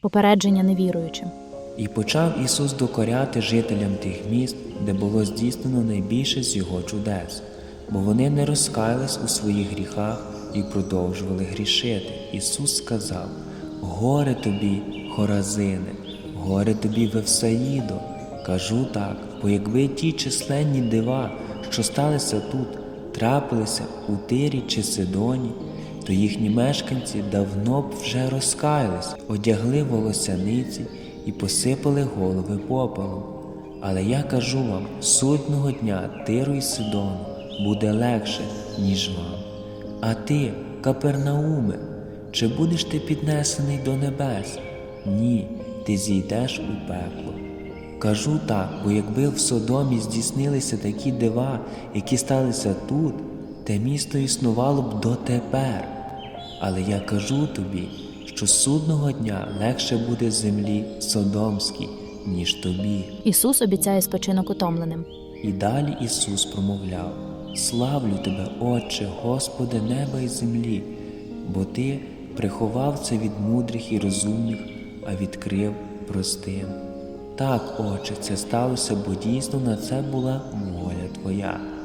попередження невіруючим. І почав Ісус докоряти жителям тих міст, де було здійснено найбільше з Його чудес, бо вони не розкаялись у своїх гріхах і продовжували грішити. Ісус сказав: Горе тобі, Хоразине, горе тобі, Вевсаїдо. Кажу так, бо якби ті численні дива, що сталися тут, трапилися у Тирі чи Сидоні, то їхні мешканці давно б вже розкаялись, одягли волосяниці і посипали голови попелом. Але я кажу вам, судного дня Тиру і Сидону буде легше, ніж вам. А ти, Капернауме, чи будеш ти піднесений до небес? Ні, ти зійдеш у пекло. Кажу так, бо якби в Содомі здійснилися такі дива, які сталися тут, те місто існувало б дотепер. Але я кажу тобі, що судного дня легше буде землі Содомській, ніж тобі. Ісус обіцяє спочинок утомленим. І далі Ісус промовляв: Славлю тебе, Отче, Господи неба і землі, бо Ти приховав це від мудрих і розумних, а відкрив простим. Так, Отче, це сталося, бо дійсно на це була воля Твоя.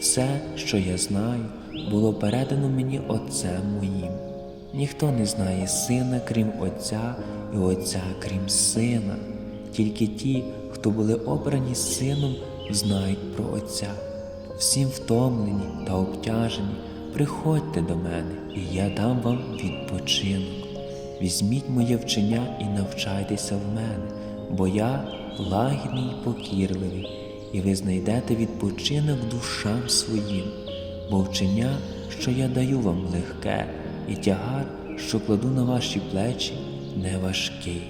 Все, що я знаю, було передано мені Отцем моїм. Ніхто не знає сина, крім Отця, і Отця, крім сина. Тільки ті, хто були обрані сином, знають про Отця. Всім втомлені та обтяжені, приходьте до мене, і я дам вам відпочинок. Візьміть моє вчення і навчайтеся в мене, бо я лагідний і покірливий, і ви знайдете відпочинок душам своїм, бо вчення, що я даю вам легке, і тягар, що кладу на ваші плечі, не важкий.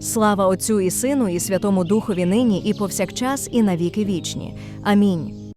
Слава Отцю і Сину, і Святому Духові нині, і повсякчас, і навіки вічні. Амінь.